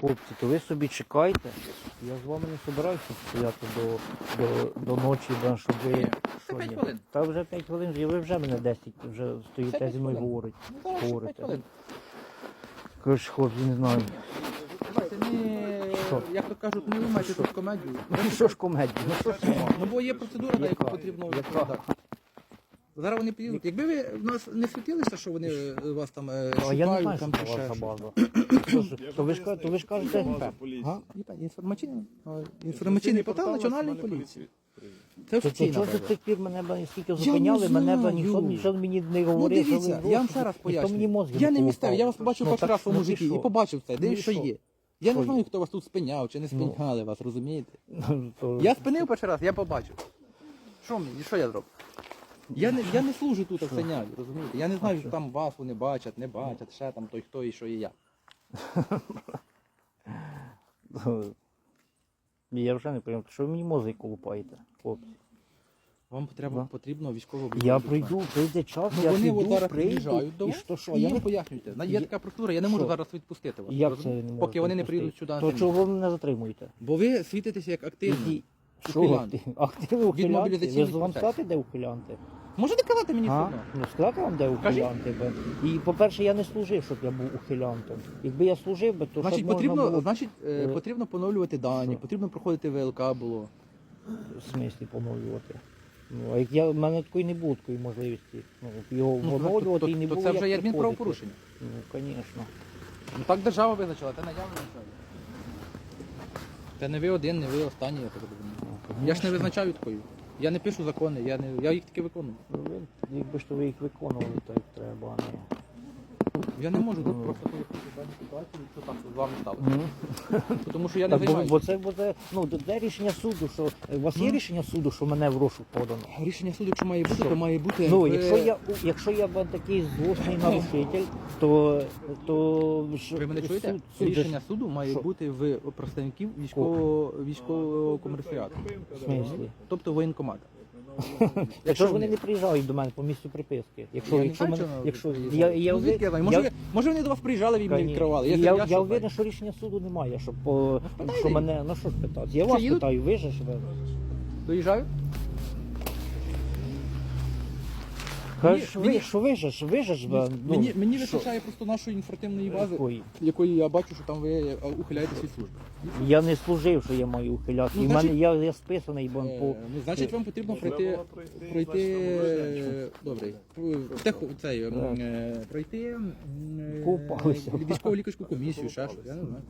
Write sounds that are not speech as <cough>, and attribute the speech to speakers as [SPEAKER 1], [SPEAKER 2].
[SPEAKER 1] Хлопці, то ви собі чекайте. Я з вами не собираюся стояти до, до, до ночі, да, щоб ви. Що
[SPEAKER 2] п'ять хвилин.
[SPEAKER 1] Та вже 5 хвилин, і ви вже мене 10 вже стоїте зі мною говорить.
[SPEAKER 2] Ну,
[SPEAKER 1] Говорите.
[SPEAKER 2] хвилин.
[SPEAKER 1] Коротше, хлопці, не знаю.
[SPEAKER 2] Давайте не,
[SPEAKER 1] Що?
[SPEAKER 2] як то кажуть, не виймайте тут комедію.
[SPEAKER 1] Ну що ж комедія? Ну що ж?
[SPEAKER 2] Ну бо є процедура, на яку потрібно відповідати. Зараз вони підійдуть. Якби ви в нас не світилися, що вони е, вас там е,
[SPEAKER 1] А я не знаю,
[SPEAKER 2] шукають, там
[SPEAKER 1] що
[SPEAKER 2] чи ще
[SPEAKER 1] база. <coughs> То ж- То ви ж ка- то ви ж кажете. Га?
[SPEAKER 2] Ні, Інформаційний, е, інформаційний портал Національної поліції. Це
[SPEAKER 1] То чого ж з тих пір мене б скільки зупиняли, мене б
[SPEAKER 2] знаю.
[SPEAKER 1] ніхто нічого мені не
[SPEAKER 2] Ну
[SPEAKER 1] говорив. що ви
[SPEAKER 2] я вам ще раз
[SPEAKER 1] ніхто мені
[SPEAKER 2] пояснюю.
[SPEAKER 1] мозги
[SPEAKER 2] Я не місцевий, я вас побачив
[SPEAKER 1] Ну,
[SPEAKER 2] перший раз в своєму
[SPEAKER 1] ну, і
[SPEAKER 2] житті і побачив це,
[SPEAKER 1] Ну,
[SPEAKER 2] де
[SPEAKER 1] і
[SPEAKER 2] що
[SPEAKER 1] що?
[SPEAKER 2] є. Я не
[SPEAKER 1] Що
[SPEAKER 2] знаю, хто вас тут спиняв чи не
[SPEAKER 1] Ну.
[SPEAKER 2] спиняли вас, розумієте? Я спинив перший раз, я побачив. Що мені, що я зроблю? Я не, я не служу тут синяві, розумієте? Я не знаю, що там вас вони бачать, не бачать, ще там той хто і що і я. <laughs>
[SPEAKER 1] Я вже не розумію, що ви мені мозги колупаєте, хлопці.
[SPEAKER 2] Вам треба,
[SPEAKER 1] Да.
[SPEAKER 2] потрібно військово
[SPEAKER 1] Я прийду, прийде час,
[SPEAKER 2] Ну
[SPEAKER 1] я
[SPEAKER 2] вони
[SPEAKER 1] піду,
[SPEAKER 2] зараз
[SPEAKER 1] прийду,
[SPEAKER 2] приїжджають до
[SPEAKER 1] і
[SPEAKER 2] вас,
[SPEAKER 1] що, що,
[SPEAKER 2] і
[SPEAKER 1] я не...
[SPEAKER 2] пояснюйте. На- Є
[SPEAKER 1] Я-
[SPEAKER 2] така процедура, я не можу
[SPEAKER 1] Що?
[SPEAKER 2] зараз відпустити вас.
[SPEAKER 1] Як
[SPEAKER 2] розумієте?
[SPEAKER 1] це не
[SPEAKER 2] Поки вони не
[SPEAKER 1] відпустити?
[SPEAKER 2] приїдуть сюди.
[SPEAKER 1] То
[SPEAKER 2] самі.
[SPEAKER 1] чого ви мене затримуєте?
[SPEAKER 2] Бо ви світитеся як активні.
[SPEAKER 1] Які? Що
[SPEAKER 2] ухилянти.
[SPEAKER 1] ти? Ах ти ви ухилянти? Ви
[SPEAKER 2] мобілізаційних
[SPEAKER 1] вам сказати, де ухилянти?
[SPEAKER 2] Можете казати мені
[SPEAKER 1] А?
[SPEAKER 2] одно?
[SPEAKER 1] Ну сказати вам, де ухилянти? би? І по-перше, я не служив, щоб я був ухилянтом. Якби я служив би, то
[SPEAKER 2] Значить,
[SPEAKER 1] щоб можна було
[SPEAKER 2] значить, е,
[SPEAKER 1] е,
[SPEAKER 2] потрібно поновлювати дані,
[SPEAKER 1] що?
[SPEAKER 2] потрібно проходити ВЛК було.
[SPEAKER 1] в смислі поновлювати. Ну, а як я, в мене такої не було такої можливості. Ну, його
[SPEAKER 2] Ну,
[SPEAKER 1] поновлювати
[SPEAKER 2] то,
[SPEAKER 1] і не
[SPEAKER 2] то
[SPEAKER 1] було.
[SPEAKER 2] це
[SPEAKER 1] як
[SPEAKER 2] вже є
[SPEAKER 1] приходити.
[SPEAKER 2] адмінправопорушення.
[SPEAKER 1] Ну, звісно.
[SPEAKER 2] Ну так держава визначила, це наявно нічого. Та не ви один, не ви останній, я так розумію. Я ж не визначаю такою. Я не пишу закони, я, не, я їх тільки виконую.
[SPEAKER 1] Ну, Якби ж то ви їх виконували, то як треба, а не.
[SPEAKER 2] Я не можу тут просто пояснити дані ситуації, що так з вами сталося. Тому що я не
[SPEAKER 1] Так, бо,
[SPEAKER 2] займаюся.
[SPEAKER 1] бо це бо це, ну, де- де рішення суду, що у вас є
[SPEAKER 2] Ну.
[SPEAKER 1] рішення суду, що мене в розшук подано?
[SPEAKER 2] Рішення суду, якщо має бути, то має бути.
[SPEAKER 1] Ну,
[SPEAKER 2] в-
[SPEAKER 1] якщо я якщо я б такий злосний нарушитель, то то ж
[SPEAKER 2] Ви мене чуєте?
[SPEAKER 1] суд- суд же ж-
[SPEAKER 2] Рішення суду має
[SPEAKER 1] Що?
[SPEAKER 2] бути в представників військового військового комерціату.
[SPEAKER 1] в смислі.
[SPEAKER 2] Тобто воєнкомата.
[SPEAKER 1] Якщо ж вони не приїжджають до мене по місцю приписки. Якщо,
[SPEAKER 2] Я не
[SPEAKER 1] якщо,
[SPEAKER 2] знаю,
[SPEAKER 1] мене,
[SPEAKER 2] чого
[SPEAKER 1] якщо
[SPEAKER 2] ви
[SPEAKER 1] я, я,
[SPEAKER 2] ну, звідки я знаю? Може,
[SPEAKER 1] я,
[SPEAKER 2] ви- може вони до вас приїжджали, ви їм не
[SPEAKER 1] Конечно.
[SPEAKER 2] відкривали.
[SPEAKER 1] Я,
[SPEAKER 2] Я,
[SPEAKER 1] я,
[SPEAKER 2] я,
[SPEAKER 1] я,
[SPEAKER 2] що знаю?
[SPEAKER 1] що рішення суду немає, щоб по
[SPEAKER 2] питайте
[SPEAKER 1] що
[SPEAKER 2] їх.
[SPEAKER 1] мене ну що ж питати. Я
[SPEAKER 2] Що,
[SPEAKER 1] вас
[SPEAKER 2] їдуть?
[SPEAKER 1] питаю, ви же ж ви.
[SPEAKER 2] Доїжджають?
[SPEAKER 1] Кажеш,
[SPEAKER 2] мені-
[SPEAKER 1] ви що ви же ж ви же ж ви, ну,
[SPEAKER 2] мені мені
[SPEAKER 1] що?
[SPEAKER 2] вистачає просто нашої інформативної бази,
[SPEAKER 1] Якої?
[SPEAKER 2] якої я бачу, що там ви е, ухиляєтесь від служби.
[SPEAKER 1] Я не служив, що я маю ухиляти.
[SPEAKER 2] Ну,
[SPEAKER 1] І в
[SPEAKER 2] значить-
[SPEAKER 1] мене я, я списаний, бо
[SPEAKER 2] Е,
[SPEAKER 1] по
[SPEAKER 2] ну, значить, вам потрібно пройти, пройти, е, добре, теху, цей, м,
[SPEAKER 1] Так.
[SPEAKER 2] е, пройти м, е,
[SPEAKER 1] Купалися.
[SPEAKER 2] військово-лікарську комісію, ще щось, я не знаю.